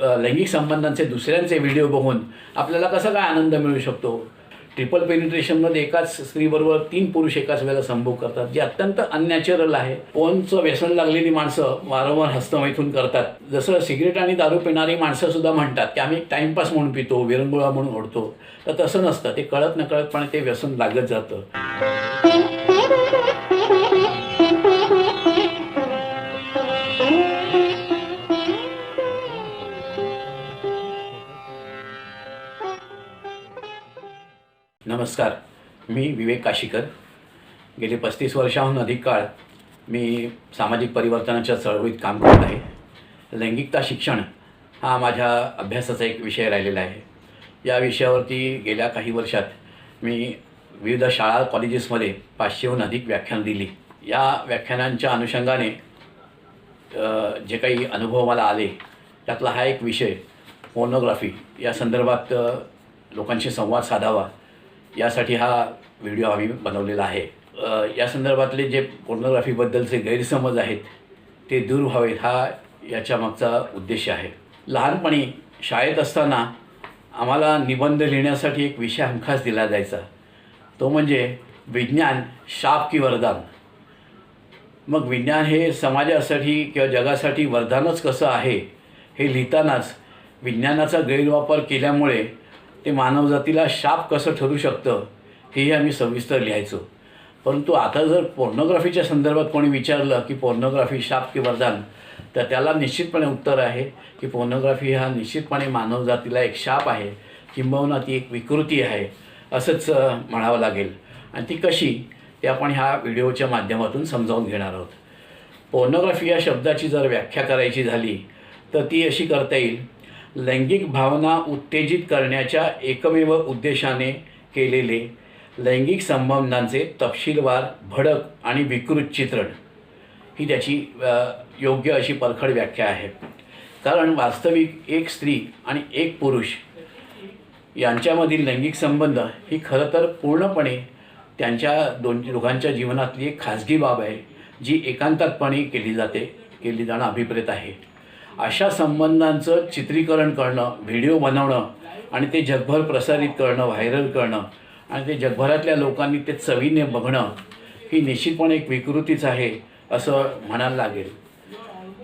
लैंगिक संबंधांचे दुसऱ्यांचे व्हिडिओ बघून आपल्याला कसा काय आनंद मिळू शकतो? ट्रिपल पेनिट्रेशनमध्ये एकाच स्त्रीबरोबर तीन पुरुष एकाच वेळेला संभोग करतात जे अत्यंत अननॅचरल आहे. फोनचं व्यसन लागलेली माणसं वारंवार हस्तमैथून करतात. जसं सिगरेट आणि दारू पिणारी माणसं सुद्धा म्हणतात की आम्ही टाईमपास म्हणून पितो विरंगुळा म्हणून ओढतो. तर तसं नसतं ते कळत नकळतपणे ते व्यसन लागत जातं. नमस्कार. मी विवेक काशीकर. गेले पस्तीस वर्षाहून अधिक काळ मी सामाजिक परिवर्तनाच्या चळवळीत काम करत आहे. लैंगिकता शिक्षण हा माझ्या अभ्यासाचा एक विषय राहिलेला आहे. या विषयावरती गेल्या काही वर्षात मी विविध शाळा कॉलेजेसमध्ये पाचशेहून अधिक व्याख्यानं दिली. या व्याख्यानांच्या अनुषंगाने जे काही अनुभव मला आले त्यातला हा एक विषय फोनोग्राफी या संदर्भात लोकांशी संवाद साधावा. यासाठी हा व्हिडिओ आम्ही बनवलेला आहे. या संदर्भातले जे पोर्नोग्राफीबद्दलचे गैरसमज आहेत ते दूर व्हावेत हा याच्या मागचा उद्देश आहे. लहानपणी शाळेत असताना आम्हाला निबंध लिहिण्यासाठी एक विषय हमखास दिला जायचा. तो म्हणजे विज्ञान शाप की वरदान. मग विज्ञान हे समाजासाठी किंवा जगासाठी वरदानच कसं आहे हे लिहितानाच विज्ञानाचा गैरवापर केल्यामुळे ते मानवजातीला शाप कसं ठरू शकतं हेही आम्ही सविस्तर लिहायचो. परंतु आता जर पोर्नोग्राफीच्या संदर्भात कोणी विचारलं की पोर्नोग्राफी शाप की वरदान तर त्याला निश्चितपणे उत्तर आहे की पोर्नोग्राफी हा निश्चितपणे मानवजातीला एक शाप आहे किंबहुना ती एक विकृती आहे असंच म्हणावं लागेल. आणि ती कशी ते आपण ह्या व्हिडिओच्या माध्यमातून समजावून घेणार आहोत. पोर्नोग्राफी या शब्दाची जर व्याख्या करायची झाली तर ती अशी करता येईल लैंगिक भावना उत्तेजित करण्याच्या एकमेव उद्देशाने केलेले लैंगिक संबंधांचे तपशीलवार भडक आणि विकृत चित्रण ही त्याची योग्य अशी परखड व्याख्या आहे. कारण वास्तविक एक स्त्री आणि एक पुरुष यांच्यामधील लैंगिक संबंध ही खरं तर पूर्णपणे त्यांच्या दोन दोघांच्या जीवनातली एक खाजगी बाब आहे जी एकांतातपणे केली जाते केली जाणं अभिप्रेत आहे. अशा संबंधांचं चित्रीकरण करणं व्हिडिओ बनवणं आणि ते जगभर प्रसारित करणं व्हायरल करणं आणि ते जगभरातल्या लोकांनी ते चवीने बघणं ही निश्चितपणे एक विकृतीच आहे असं म्हणायला लागेल.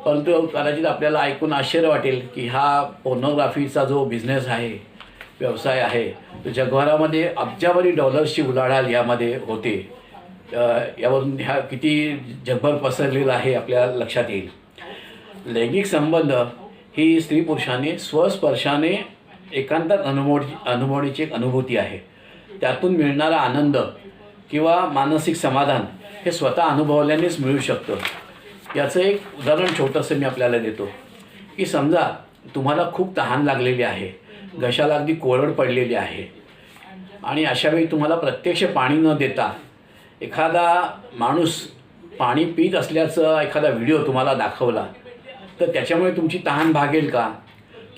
परंतु कदाचित आपल्याला ऐकून आश्चर्य वाटेल की हा पोर्नोग्राफीचा जो बिझनेस आहे व्यवसाय आहे तो जगभरामध्ये अब्जावरी डॉलर्सची उलाढाल यामध्ये होते. यावरून ह्या किती जगभर पसरलेलं आहे आपल्या लक्षात येईल. लैंगिक संबंध ही स्त्री पुरुषाने स्वस्पर्शाने एकांतात अनुभव अनुभवण्याची एक अनुभूती आहे. त्यातून मिळणारा आनंद किंवा मानसिक समाधान हे स्वतः अनुभवल्यानेच मिळू शकतं. याचं एक उदाहरण छोटंसं मी आपल्याला देतो. की समजा तुम्हाला खूप तहान लागलेली आहे. घशाला अगदी कोरड पडलेली आहे. आणि अशावेळी तुम्हाला प्रत्यक्ष पाणी न देता एखादा माणूस पाणी पित असल्याचा एखादा व्हिडिओ तुम्हाला दाखवला तर त्याच्यामुळे तुमची तहान भागेल का?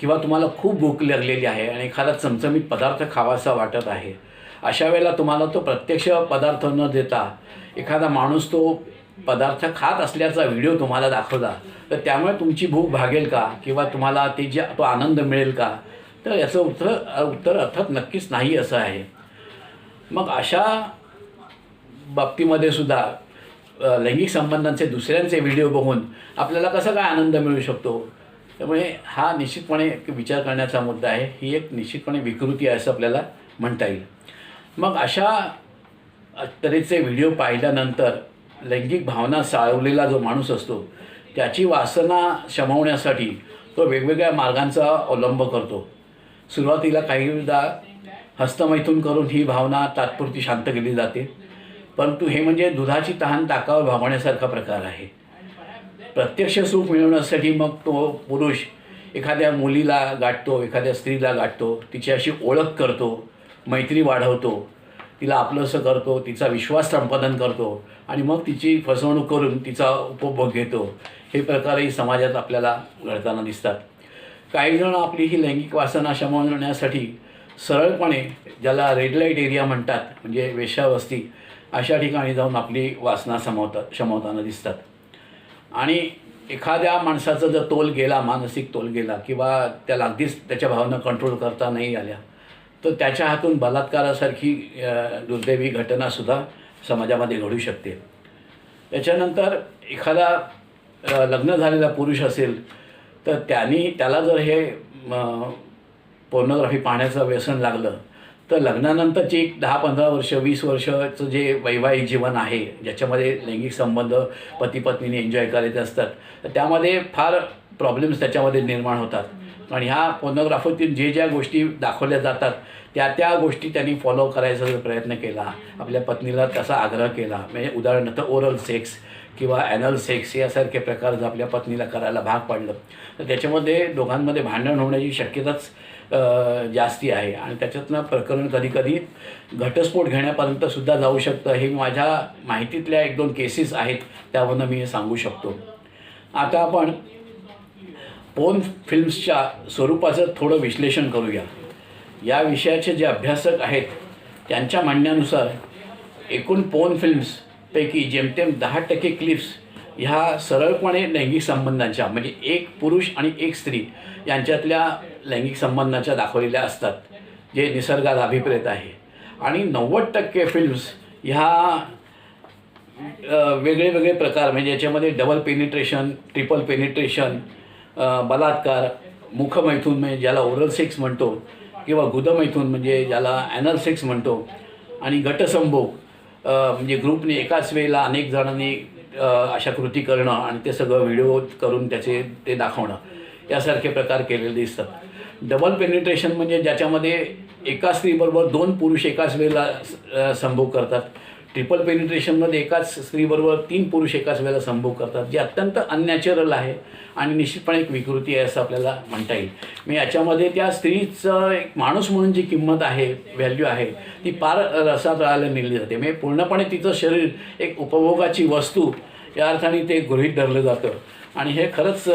किंवा तुम्हाला खूप भूक लागलेली आहे आणि एखादा चमचमीत पदार्थ खावासा वाटत आहे. अशा वेळेला तुम्हाला तो प्रत्यक्ष पदार्थ न देता एखादा माणूस तो पदार्थ खात असल्याचा व्हिडिओ तुम्हाला दाखवला तर त्यामुळे तुमची भूक भागेल का? किंवा तुम्हाला ते जे तो आनंद मिळेल का? तर याचं उत्तर उत्तर अर्थात नक्कीच नाही असं आहे. मग अशा बाबतीमध्ये सुद्धा लैंगिक संबंधांचे दुसऱ्यांचे व्हिडिओ बघून आपल्याला कसा काय आनंद मिळू शकतो? त्यामुळे हा निश्चितपणे एक विचार करण्याचा मुद्दा आहे. ही एक निश्चितपणे विकृती आहे असं आपल्याला म्हणता येईल. मग अशा तऱ्हेचे व्हिडिओ पाहिल्यानंतर लैंगिक भावना साळवलेला जो माणूस असतो त्याची वासना शमवण्यासाठी तो वेगवेगळ्या मार्गांचा अवलंब करतो. सुरुवातीला काहीदा हस्तमैथून करून ही भावना तात्पुरती शांत केली जाते. परंतु हे म्हणजे दुधाची तहान ताकावर भागवण्यासारखा प्रकार आहे. प्रत्यक्ष सुख मिळवण्यासाठी मग तो पुरुष एखाद्या मुलीला गाठतो एखाद्या स्त्रीला गाठतो तिची अशी ओळख करतो मैत्री वाढवतो तिला आपलंसं करतो तिचा विश्वास संपादन करतो आणि मग तिची फसवणूक करून तिचा उपभोग घेतो. हे प्रकारही समाजात आपल्याला घडताना दिसतात. काही जण आपली ही लैंगिक वासना शमवण्यासाठी सरळपणे ज्याला रेड लाइट एरिया म्हणतात म्हणजे वेश्यावस्ती अशा ठिकाणी जाऊन आपली वासना समवतात शमवताना दिसतात. आणि एखाद्या माणसाचा जर तोल गेला मानसिक तोल गेला किंवा त्याला अगदीच त्याच्या भावना कंट्रोल करता नाही आल्या तर त्याच्या हातून बलात्कारासारखी दुर्दैवी घटनासुद्धा समाजामध्ये घडू शकते. त्याच्यानंतर एखादा लग्न झालेला पुरुष असेल तर त्यांनी त्याला जर हे पोर्नोग्राफी पाहण्याचं व्यसन लागलं तर लग्नानंतरची एक दहा पंधरा वर्ष वीस वर्षाचं जे वैवाहिक जीवन आहे ज्याच्यामध्ये लैंगिक संबंध पती पत्नीने एन्जॉय करायचे असतात तर त्यामध्ये फार प्रॉब्लेम्स त्याच्यामध्ये निर्माण होतात. आणि ह्या पोर्नोग्राफीतून जे ज्या गोष्टी दाखवल्या जातात त्या त्या गोष्टी त्यांनी फॉलो करायचा जर प्रयत्न केला आपल्या पत्नीला तसा आग्रह केला म्हणजे उदाहरणार्थ ओरल सेक्स किंवा ॲनल सेक्स यासारखे प्रकार जर आपल्या पत्नीला करायला भाग पाडलं तर त्याच्यामध्ये दोघांमध्ये भांडण होण्याची शक्यताच जास्ती आहे. आणि त्याच्यातनं प्रकरण कधीकधी घटस्फोट घेण्यापर्यंत सुद्धा जाऊ शकतं. हे माझ्या माहितीतल्या एक दोन केसेस आहेत. त्यावरनं मी हे सांगू शकतो. आता आपण पोन फिल्म्सच्या स्वरूपाचं थोडं विश्लेषण करूया. या विषयाचे जे अभ्यासक आहेत त्यांच्या म्हणण्यानुसार एकूण पोन फिल्म्सपैकी जेमतेम दहा टक्के क्लिप्स ह्या सरळपणे लैंगिक संबंधांच्या म्हणजे एक पुरुष आणि एक स्त्री यांच्यातल्या लैंगिक संबंधाच्या दाखवलेल्या असतात जे निसर्गात अभिप्रेत आहे. आणि नव्वद टक्के फिल्म्स ह्या वेगळे वेगळे प्रकार म्हणजे याच्यामध्ये डबल पेनिट्रेशन ट्रिपल पेनिट्रेशन बलात्कार मुखमैथून म्हणजे ज्याला ओरल सेक्स म्हणतो किंवा गुदमैथून म्हणजे ज्याला ॲनल सेक्स म्हणतो आणि गटसंभोग म्हणजे ग्रुपने एकाच वेळेला अनेक जणांनी अशा कृती करणं आणि ते सगळं व्हिडिओ करून त्याचे ते दाखवणं यासारखे प्रकार केलेले दिसतात. डबल पेनिट्रेशन म्हणजे ज्याच्यामध्ये एका स्त्रीबरोबर दोन पुरुष एकाच वेळेला संभोग करतात. ट्रिपल पेनिट्रेशनमध्ये एकाच स्त्रीबरोबर तीन पुरुष एकाच वेळेला संभोग करतात जे अत्यंत अननॅचरल आहे आणि निश्चितपणे एक विकृती आहे असं आपल्याला म्हणता येईल. मी याच्यामध्ये त्या स्त्रीचं एक माणूस म्हणून जी किंमत आहे व्हॅल्यू आहे ती फार राहायला नेली जाते. म्हणजे पूर्णपणे तिचं शरीर एक उपभोगाची वस्तू या अर्थाने ते गृहीत धरलं जातं. आणि हे खरंच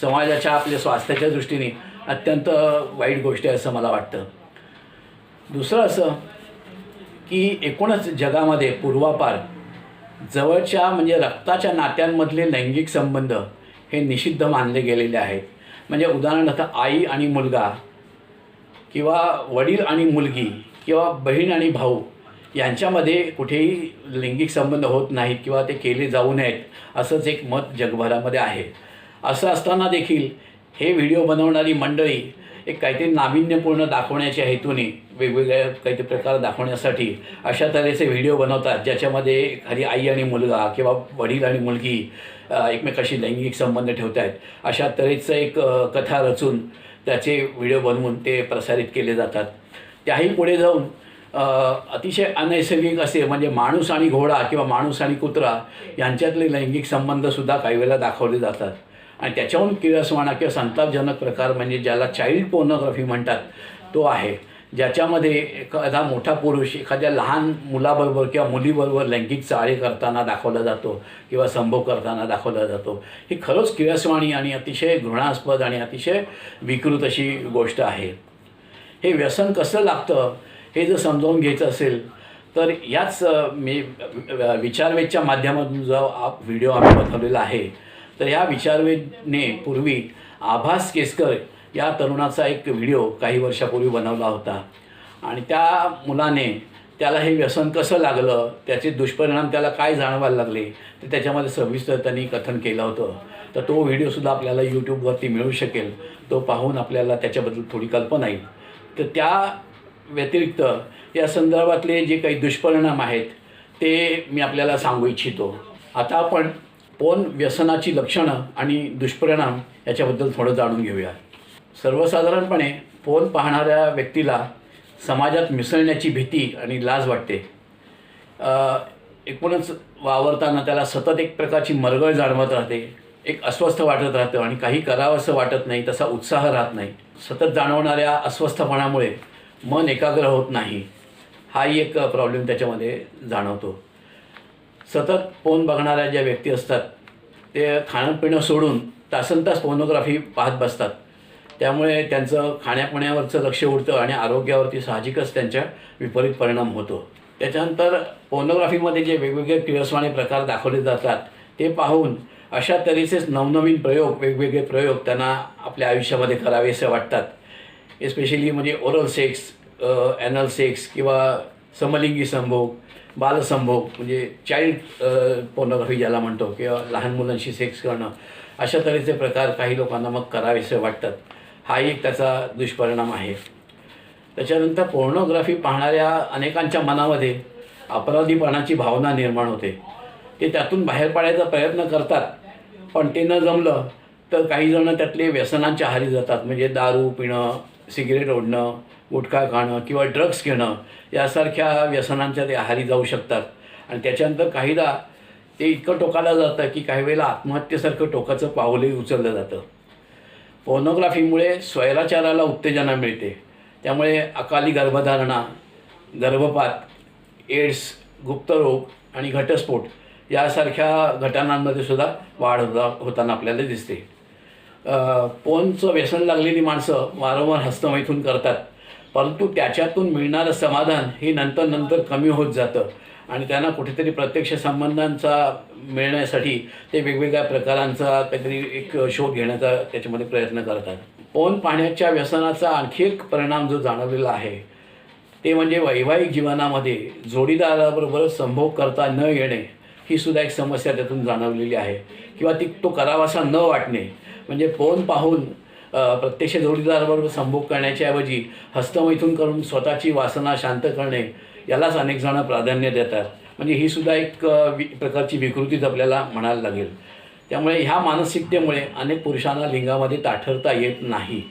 समाजाच्या आपल्या स्वास्थ्याच्या दृष्टीने अत्यंत वाईट गोष्ट आहे असं मला वाटतं. दुसरं असं की एकूणच जगामध्ये पूर्वापार जवळच्या म्हणजे रक्ताच्या नात्यांमधले लैंगिक संबंध हे निषिद्ध मानले गेलेले आहेत. म्हणजे उदाहरणार्थ आई आणि मुलगा किंवा वडील आणि मुलगी किंवा बहीण आणि भाऊ यांच्यामध्ये कुठेही लैंगिक संबंध होत नाहीत किंवा ते केले जाऊ नयेत असंच एक मत जगभरामध्ये आहे. असं असताना देखील हे व्हिडिओ बनवणारी मंडळी एक काहीतरी नाविन्यपूर्ण दाखवण्याच्या हेतूने वेगवेगळ्या काहीतरी प्रकार दाखवण्यासाठी अशा तऱ्हेचे व्हिडिओ बनवतात ज्याच्यामध्ये एखादी आई आणि मुलगा किंवा वडील आणि मुलगी एकमेकाशी लैंगिक संबंध ठेवत आहेत. अशा तऱ्हेचं एक कथा रचून त्याचे व्हिडिओ बनवून ते प्रसारित केले जातात. त्याही पुढे जाऊन अतिशय अनैसर्गिक असे म्हणजे माणूस आणि घोडा किंवा माणूस आणि कुत्रा यांच्यातले लैंगिक संबंधसुद्धा काही वेळेला दाखवले जातात. आणि त्याच्याहून किळसवाणा किंवा संतापजनक प्रकार म्हणजे ज्याला चाइल्ड पोर्नोग्राफी म्हणतात तो आहे. ज्याच्यामध्ये एखादा मोठा पुरुष एखाद्या लहान मुलाबरोबर किंवा मुलीबरोबर लैंगिक चाळे करताना दाखवला जातो किंवा संभोग करताना दाखवला जातो. ही खरंच किळसवाणी आणि अतिशय घृणास्पद आणि अतिशय विकृत अशी गोष्ट आहे. हे व्यसन कसं लागतं हे जर समजावून घ्यायचं असेल तर याच मी अ, विचारवेदच्या माध्यमातून जो आप व्हिडिओ आम्ही बनवलेला आहे तर ह्या विचारवेने पूर्वी आभास केसकर या तरुणाचा एक व्हिडिओ काही वर्षापूर्वी बनवला होता. आणि त्या मुलाने त्याला हे व्यसन कसं लागलं त्याचे दुष्परिणाम त्याला काय जाणवायला लागले ते त्याच्यामध्ये सविस्तर त्यांनी कथन केलं होतं. तर तो व्हिडिओसुद्धा आपल्याला यूट्यूबवरती मिळू शकेल. तो पाहून आपल्याला त्याच्याबद्दल थोडी कल्पना येईल. तर त्या व्यतिरिक्त या संदर्भातले जे काही दुष्परिणाम आहेत ते मी आपल्याला सांगू इच्छितो. आता आपण पोन व्यसनाची लक्षणं आणि दुष्परिणाम याच्याबद्दल थोडं जाणून घेऊया. सर्वसाधारणपणे पोन पाहणाऱ्या व्यक्तीला समाजात मिसळण्याची भीती आणि लाज वाटते. एकूणच वावरताना त्याला सतत एक प्रकारची मरगळ जाणवत राहते एक अस्वस्थ वाटत राहतं आणि काही करावं असं वाटत नाही तसा उत्साह राहत नाही. सतत जाणवणाऱ्या अस्वस्थपणामुळे मन एकाग्र होत नाही. हाही एक प्रॉब्लेम त्याच्यामध्ये जाणवतो. सतत फोन बघणाऱ्या ज्या व्यक्ती असतात ते खाणं पिणं सोडून तासन तास फोनोग्राफी पाहत बसतात. त्यामुळे त्यांचं खाण्यापिण्यावरचं लक्ष उडतं आणि आरोग्यावरती साहजिकच त्यांच्या विपरीत परिणाम होतो. त्याच्यानंतर पोर्नोग्राफीमध्ये जे वेगवेगळे किरसवाणे प्रकार दाखवले जातात ते पाहून अशा तऱ्हेचेच नवनवीन प्रयोग वेगवेगळे प्रयोग त्यांना आपल्या आयुष्यामध्ये करावेसे वाटतात. एस्पेशली म्हणजे ओरल सेक्स ॲनल सेक्स किंवा समलिंगी संभोग बालसंभोग म्हणजे चाइल्ड पोर्नोग्राफी ज्याला म्हणतो किंवा लहान मुलांशी सेक्स करणं अशा तऱ्हेचे प्रकार काही लोकांना मग करावेसे वाटतात. हा एक त्याचा दुष्परिणाम आहे. त्याच्यानंतर पोर्नोग्राफी पाहणाऱ्या अनेकांच्या मनामध्ये अपराधीपणाची भावना निर्माण होते. ते त्यातून बाहेर पाडायचा प्रयत्न करतात पण ते न जमलं तर काही जणं त्यातले व्यसनांच्या आहारी जातात म्हणजे दारू पिणं सिगरेट ओढणं गुटखा खाणं किंवा ड्रग्स घेणं यासारख्या व्यसनांच्या ते आहारी जाऊ शकतात. आणि त्याच्यानंतर काहीदा ते इतकं टोकाला जातं की काही वेळेला आत्महत्येसारखं टोकाचं पाऊलही उचललं जातं. पोर्नोग्राफीमुळे स्वैराचाराला उत्तेजना मिळते. त्यामुळे अकाली गर्भधारणा गर्भपात एड्स गुप्तरोग आणि घटस्फोट यासारख्या घटनांमध्ये सुद्धा वाढ होता होताना आपल्याला दिसते. पोनचं व्यसन लागलेली माणसं वारंवार हस्तमैथून करतात. परंतु त्याच्यातून मिळणारं समाधान हे नंतर नंतर कमी होत जातं. आणि त्यांना कुठेतरी प्रत्यक्ष संबंधांचा मिळण्यासाठी ते वेगवेगळ्या प्रकारांचा काहीतरी एक शोध घेण्याचा त्याच्यामध्ये प्रयत्न करतात. पोन पाण्याच्या व्यसनाचा आणखी एक परिणाम जो जाणवलेला आहे ते म्हणजे वैवाहिक जीवनामध्ये जोडीदाराबरोबर संभोग करता न येणे ही सुद्धा एक समस्या त्यातून जाणवलेली आहे. किंवा ती तो करावासा न वाटणे म्हणजे पोन पाहून प्रत्यक्ष जोडीदाराबरोबर संभोग करण्याच्या ऐवजी हस्तमैथून करून स्वतःची वासना शांत करणे यालाच अनेक जणं प्राधान्य देतात. म्हणजे ही सुद्धा एक वि प्रकारची विकृतीच आपल्याला म्हणायला लागेल. त्यामुळे ह्या मानसिकतेमुळे अनेक पुरुषांना लिंगामध्ये ताठरता येत नाही.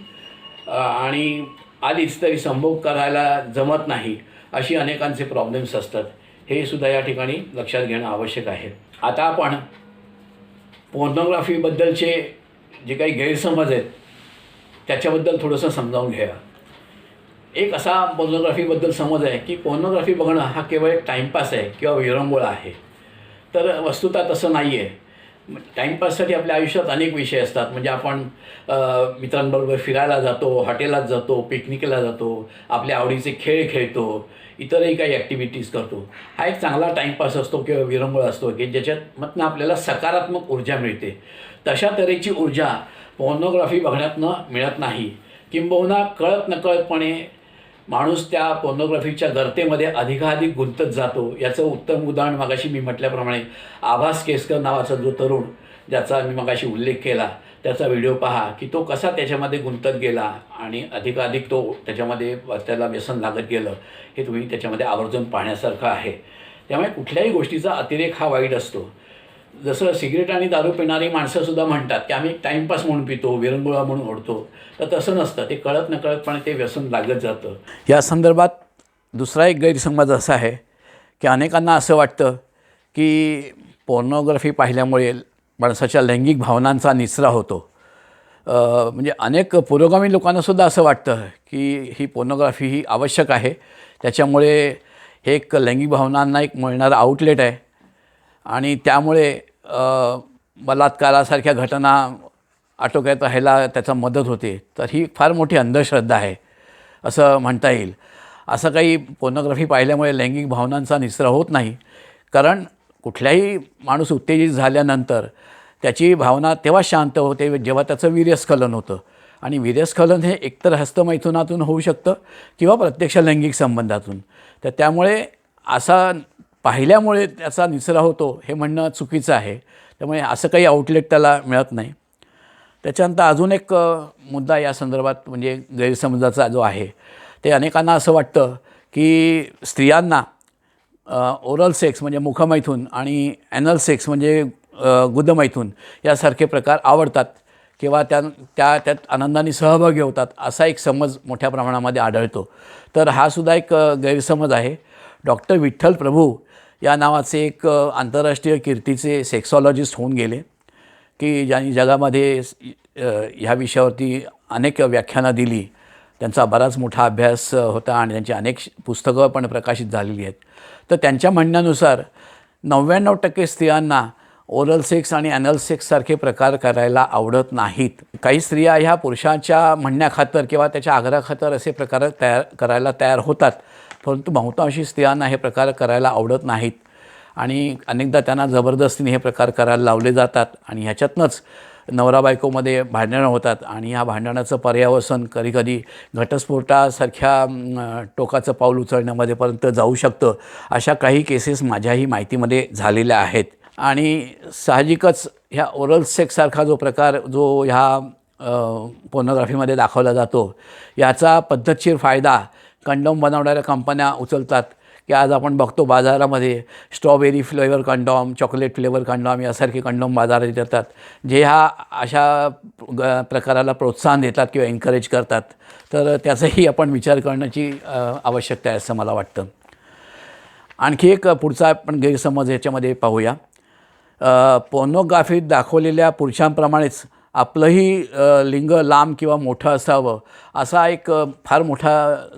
आणि आधीच तरी संभोग करायला जमत नाही अशी अनेकांचे प्रॉब्लेम्स असतात. हे सुद्धा या ठिकाणी लक्षात घेणं आवश्यक आहे. आता आपण पोर्नोग्राफीबद्दलचे जे काही गैरसमज आहेत त्याच्याबद्दल थोडंसं समजावून घ्या. एक असा पोर्नोग्राफीबद्दल समज आहे की पोर्नोग्राफी बघणं हा केवळ एक टाईमपास आहे किंवा विरंगुळा आहे. तर वस्तुतः तसं नाही आहे टाईमपाससाठी आपल्या आयुष्यात अनेक विषय असतात. म्हणजे आपण मित्रांबरोबर फिरायला जातो हॉटेलात जातो पिकनिकला जातो आपल्या आवडीचे खेळ खेळतो इतरही काही ॲक्टिव्हिटीज करतो. हा एक चांगला टाईमपास असतो किंवा विरंगुळ असतो की ज्याच्यातमधनं आपल्याला सकारात्मक ऊर्जा मिळते. तशा तऱ्हेची ऊर्जा पोर्नोग्राफी बघण्यातनं मिळत नाही. किंबहुना कळत नकळतपणे माणूस त्या पोर्नोग्राफीच्या गर्तेमध्ये अधिकाधिक गुंतत जातो. याचं उत्तम उदाहरण मगाशी मी म्हटल्याप्रमाणे आभास केसकर नावाचा जो तरुण ज्याचा मी मगाशी उल्लेख केला त्याचा व्हिडिओ पहा की तो कसा त्याच्यामध्ये गुंतत गेला आणि अधिकाधिक तो त्याच्यामध्ये त्याला व्यसन लागत गेलं. हे तुम्ही त्याच्यामध्ये आवर्जून पाहण्यासारखं आहे. त्यामुळे कुठल्याही गोष्टीचा अतिरेक हा वाईट असतो. जसं सिगरेट आणि दारू पिणारी माणसंसुद्धा म्हणतात की आम्ही एक टाईमपास म्हणून पितो विरंगुळा म्हणून ओढतो. तर तसं नसतं. ते कळत नकळतपणे ते व्यसन लागत जातं. या संदर्भात दुसरा एक गैरसमज असा आहे की अनेकांना असं वाटतं की पोर्नोग्राफी पाहिल्यामुळे माणसाच्या लैंगिक भावनांचा निचरा होतो. म्हणजे अनेक पुरोगामी लोकांनासुद्धा असं वाटतं की ही पोर्नोग्राफी ही आवश्यक आहे. त्याच्यामुळे हे एक लैंगिक भावनांना एक मिळणारं आउटलेट आहे. आणि त्यामुळे बलात्कारासारख्या घटना आटोक्यात राहायला त्याचा मदत होते. तर ही फार मोठी अंधश्रद्धा आहे असं म्हणता येईल. असं काही पोर्नोग्राफी पाहिल्यामुळे लैंगिक भावनांचा निसरा होत नाही. कारण कुठल्याही माणूस उत्तेजित झाल्यानंतर त्याची भावना तेव्हा शांत होते जेव्हा त्याचं वीर्यस्खलन होतं. आणि वीर्यस्खलन हे एकतर हस्तमैथुनातून होऊ शकतं किंवा प्रत्यक्ष लैंगिक संबंधातून. तर त्यामुळे असा पाहिल्यामुळे त्याचा निचरा होतो हे म्हणणं चुकीचं आहे. त्यामुळे असं काही आउटलेट त्याला मिळत नाही. त्याच्यानंतर अजून एक मुद्दा या संदर्भात म्हणजे गैरसमजाचा जो आहे ते अनेकांना असं वाटतं की स्त्रियांना ओरल सेक्स म्हणजे मुखमैथून आणि ॲनल सेक्स म्हणजे गुदमैथून यासारखे प्रकार आवडतात किंवा त्या त्या त्यात आनंदाने सहभागी होतात असा एक समज मोठ्या प्रमाणामध्ये आढळतो. तर हा सुद्धा एक गैरसमज आहे. डॉक्टर विठ्ठल प्रभू या नावाचे एक आंतरराष्ट्रीय कीर्तीचे सेक्सॉलॉजिस्ट होऊन गेले की ज्यांनी जगामध्ये ह्या विषयावरती अनेक व्याख्यानं दिली. त्यांचा बराच मोठा अभ्यास होता आणि त्यांची अनेक पुस्तकं पण प्रकाशित झालेली आहेत. तर त्यांच्या म्हणण्यानुसार नव्याण्णव टक्के स्त्रियांना ओरल सेक्स आणि ॲनल सेक्ससारखे प्रकार करायला आवडत नाहीत. काही स्त्रिया ह्या पुरुषाच्या म्हणण्याखातर किंवा त्याच्या आग्रहाखातर असे प्रकार तयार करायला तयार होतात. परंतु बहुतांशी स्त्रियांना हे प्रकार करायला आवडत नाहीत. आणि अनेकदा त्यांना जबरदस्तीने हे प्रकार करायला लावले जातात आणि ह्याच्यातनंच नवरा बायकोमध्ये भांडणं होतात आणि ह्या भांडणाचं पर्यावसन कधीकधी घटस्फोटासारख्या टोकाचं पाऊल उचलण्यामध्ये पर्यंत जाऊ शकतं. अशा काही केसेस माझ्याही माहितीमध्ये झालेल्या आहेत. आणि साहजिकच ह्या ओरल सेक्ससारखा जो प्रकार जो ह्या पोर्नोग्राफीमध्ये दाखवला जातो याचा पद्धतशीर फायदा कंडोम बनवणाऱ्या कंपन्या उचलतात की आज आपण बघतो बाजारामध्ये strawberry flavour condom chocolate flavour condom यासारखे कंडोम बाजारात येतात जे ह्या अशा ग प्रकाराला प्रोत्साहन देतात किंवा एन्करेज करतात. तर त्याचाही आपण विचार करण्याची आवश्यकता आहे असं मला वाटतं. आणखी एक पुढचा आपण गैरसमज ह्याच्यामध्ये पाहूया. पोर्नोग्राफीत दाखवलेल्या पुरुषांप्रमाणेच आपलंही लिंग लांब किंवा मोठं असावं असा एक फार मोठा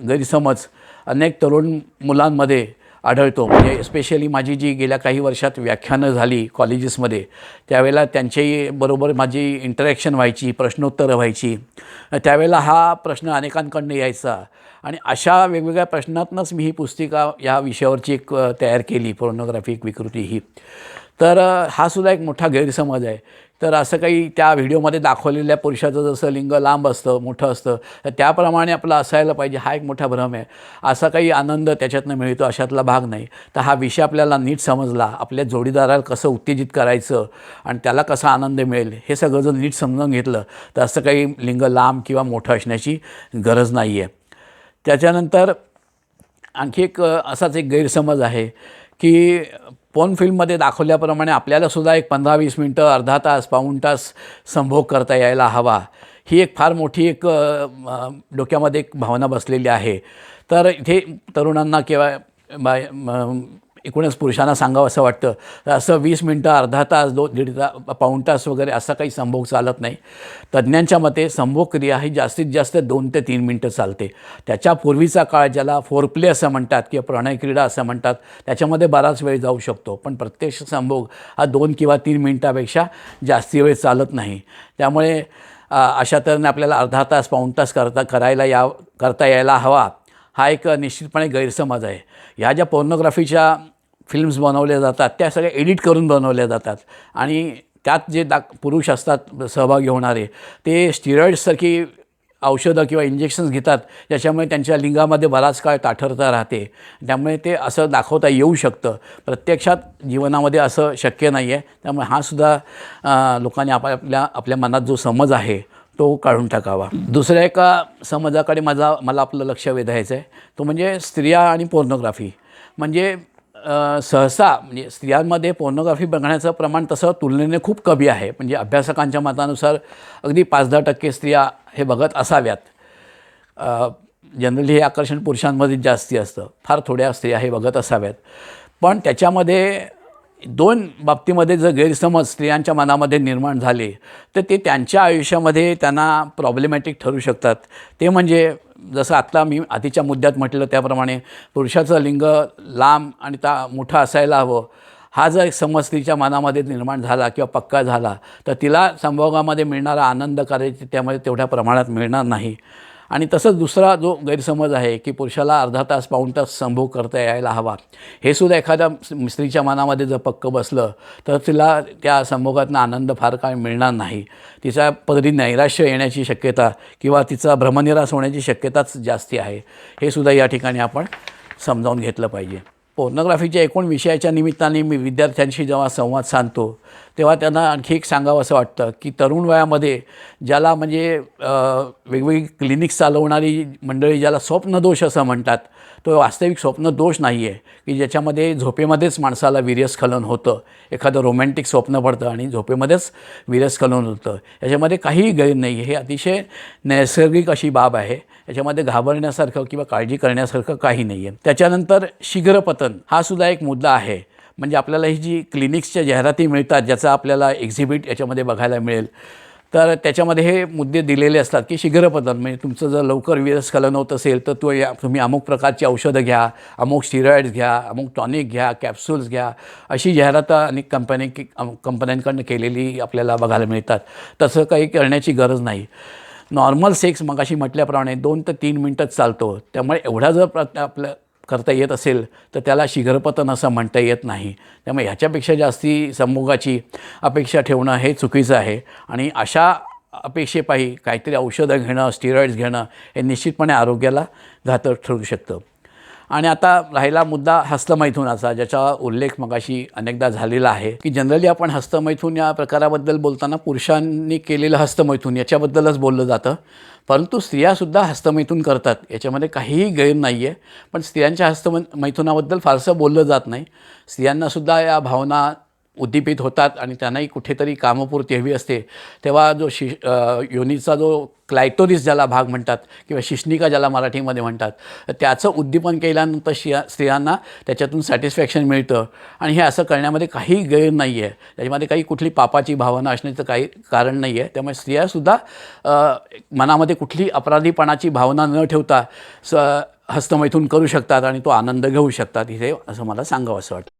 गैरसमज अनेक तरुण मुलांमध्ये आढळतो. म्हणजे स्पेशली माझी जी गेल्या काही वर्षात व्याख्यानं झाली कॉलेजेसमध्ये त्यावेळेला त्यांच्याही बरोबर माझी इंटरॅक्शन व्हायची प्रश्नोत्तरं व्हायची. त्यावेळेला हा प्रश्न अनेकांकडनं यायचा आणि अशा वेगवेगळ्या प्रश्नातनंच मी ही पुस्तिका या विषयावरची एक तयार केली पोर्नोग्राफिक विकृती ही. तर हा सुद्धा एक मोठा गैरसमज आहे. तर असं काही त्या व्हिडिओमध्ये दाखवलेल्या पुरुषाचं जसं लिंग लांब असतं मोठं असतं तर त्याप्रमाणे आपलं असायला पाहिजे हा एक मोठा भ्रम आहे. असा काही आनंद त्याच्यातनं मिळतो अशातला भाग नाही. तर हा विषय आपल्याला नीट समजला आपल्या जोडीदाराला कसं उत्तेजित करायचं आणि त्याला कसा आनंद मिळेल हे सगळं जर नीट समजून घेतलं तर असं काही लिंग लांब किंवा मोठं असण्याची गरज नाही आहे त्याच्यानंतर आणखी एक असाच एक गैरसमज आहे की पोन फिल्ममध्ये दाखवल्याप्रमाणे आपल्याला सुद्धा एक पंधरा वीस मिनटं अर्धा तास पाऊण तास संभोग करता यायला हवा. ही एक फार मोठी एक डोक्यामध्ये एक भावना बसलेली आहे. तर इथे तरुणांना किंवा बाय एकूणच पुरुषांना सांगावं असं वाटतं. तर असं वीस मिनटं अर्धा तास दोन दीड ता पाऊण तास वगैरे असा काही संभोग चालत नाही. तज्ज्ञांच्या मते संभोग क्रिया ही जास्तीत जास्त दोन ते तीन मिनटं चालते. त्याच्या पूर्वीचा काळ ज्याला फोरप्ले असं म्हणतात किंवा प्रणय क्रीडा असं म्हणतात त्याच्यामध्ये बराच वेळ जाऊ शकतो. पण प्रत्यक्ष संभोग हा दोन किंवा तीन मिनटापेक्षा जास्ती वेळ चालत नाही. त्यामुळे अशा तऱ्हेने आपल्याला अर्धा तास पाऊण तास करता करायला या करता यायला हवा. हा एक निश्चितपणे गैरसमज आहे. ह्या ज्या पोर्नोग्राफीच्या फिल्म्स बनवल्या जातात त्या सगळ्या एडिट करून बनवल्या जातात. आणि त्यात जे दा पुरुष असतात सहभागी होणारे ते स्टिरॉइड्ससारखी औषधं किंवा इंजेक्शन्स घेतात ज्याच्यामुळे त्यांच्या लिंगामध्ये बराच काळ ताठरता राहते. त्यामुळे ते असं दाखवता येऊ शकतं. प्रत्यक्षात जीवनामध्ये असं शक्य नाही आहे त्यामुळे हा सुद्धा लोकांनी आपापल्या आपल्या मनात जो समज आहे तो काढून टाकावा. दुसऱ्या एका समाजाकडे माझा मला आपलं लक्ष वेधायचं आहे तो म्हणजे स्त्रिया आणि पोर्नोग्राफी म्हणजे सहसा म्हणजे स्त्रियांमध्ये पोर्नोग्राफी बघण्याचं प्रमाण तसं तुलनेने खूप कमी आहे. म्हणजे अभ्यासकांच्या मतानुसार अगदी पाच दहा टक्के स्त्रिया हे बघत असाव्यात. जनरली हे आकर्षण पुरुषांमध्ये जास्ती असतं. फार थोड्या स्त्रिया हे बघत असाव्यात. पण त्याच्यामध्ये दोन बाबतीमध्ये जर गैरसमज स्त्रियांच्या मनामध्ये निर्माण झाले तर ते त्यांच्या आयुष्यामध्ये त्यांना प्रॉब्लेमॅटिक ठरू शकतात. ते म्हणजे जसं आत्ता मी आधीच्या मुद्द्यात म्हटलं त्याप्रमाणे पुरुषाचं लिंग लांब आणि ता मोठं असायला हवं. हा जर एक समज मनामध्ये निर्माण झाला किंवा पक्का झाला तर तिला संभोगामध्ये मिळणारा आनंद करायची त्यामध्ये तेवढ्या प्रमाणात मिळणार नाही. आणि तसंच दुसरा जो गैरसमज आहे की पुरुषाला अर्धा तास पाऊण तास संभोग करता यायला हवा. हे सुद्धा एखाद्या स्त्रीच्या मनामध्ये जर पक्क बसलं तर तिला त्या संभोगातनं आनंद फार काय मिळणार नाही. तिच्या पदरी नैराश्य येण्याची शक्यता किंवा तिचा भ्रमनिरास होण्याची शक्यताच जास्ती आहे. हे सुद्धा या ठिकाणी आपण समजावून घेतलं पाहिजे. पोर्नोग्राफीच्या एकूण विषयाच्या निमित्ताने मी विद्यार्थ्यांशी जेव्हा संवाद साधतो तेव्हा त्यांना आणखी एक सांगावं असं वाटतं की तरुण वयामध्ये ज्याला म्हणजे वेगवेगळी क्लिनिक्स चालवणारी मंडळी ज्याला स्वप्नदोष असं म्हणतात तो वास्तविक स्वप्न दोष नाही आहे की ज्याच्यामध्ये झोपेमध्येच माणसाला वीर्यस्खलन होतं. एखादं रोमॅन्टिक स्वप्न पडतं आणि झोपेमध्येच वीर्यस्खलन होतं. याच्यामध्ये काहीही गैर नाही हे अतिशय नैसर्गिक अशी बाब आहे. याच्यामध्ये घाबरण्यासारखं किंवा काळजी करण्यासारखं काही नाही आहे त्याच्यानंतर शीघ्रपतन हा सुद्धा एक मुद्दा आहे. म्हणजे आपल्याला ही जी क्लिनिक्सच्या जाहिराती मिळतात ज्याचा आपल्याला एक्झिबिट याच्यामध्ये बघायला मिळेल तर त्याच्यामध्ये हे मुद्दे दिलेले असतात की शीघ्रपतन म्हणजे तुमचं जर लवकर विरस्खलन होत असेल तर तो या तुम्ही अमुक प्रकारची औषधं घ्या अमुक स्टिरॉइड्स घ्या अमुक टॉनिक घ्या कॅप्सूल्स घ्या अशी जाहिरात अनेक कंपनी कंपन्यांकडनं केलेली आपल्याला बघायला मिळतात. तसं काही करण्याची गरज नाही. नॉर्मल सेक्स मगाशी म्हटल्याप्रमाणे दोन ते तीन मिनटंच चालतो. त्यामुळे एवढा जर प्र आपलं करता येत असेल तर त्याला शीघ्रपतन असं म्हणता येत नाही. त्यामुळे ह्याच्यापेक्षा जास्ती संभोगाची अपेक्षा ठेवणं हे चुकीचं आहे. आणि अशा अपेक्षेपायी काहीतरी औषधं घेणं स्टिरॉइड्स घेणं हे निश्चितपणे आरोग्याला घातक ठरू शकतं. आणि आता राहिला मुद्दा हस्तमैथुनाचा ज्याचा उल्लेख मगाशी अनेकदा झालेला आहे की जनरली आपण हस्तमैथून या प्रकाराबद्दल बोलताना पुरुषांनी केलेलं हस्तमैथून याच्याबद्दलच बोललं जातं. परंतु स्त्रियासुद्धा हस्तमैथून करतात याच्यामध्ये काहीही गैर नाही आहे पण स्त्रियांच्या हस्तमै मैथुनाबद्दल फारसं बोललं जात नाही. स्त्रियांनासुद्धा या भावना उद्दीपित होतात आणि त्यांनाही कुठेतरी कामपूर्ती हवी असते. तेव्हा जो शि योनीचा जो क्लायटोरिस ज्याला भाग म्हणतात किंवा शिश्निका ज्याला मराठीमध्ये म्हणतात त्याचं उद्दीपन केल्यानंतर शिया स्त्रियांना त्याच्यातून सॅटिस्फॅक्शन मिळतं. आणि हे असं करण्यामध्ये काही गैर नाही आहे त्याच्यामध्ये काही कुठली पापाची भावना असण्याचं काही कारण नाही आहे त्यामुळे स्त्रियासुद्धा मनामध्ये कुठली अपराधीपणाची भावना न ठेवता स हस्तमैथून करू शकतात आणि तो आनंद घेऊ शकतात. इथे असं मला सांगावं असं वाटतं.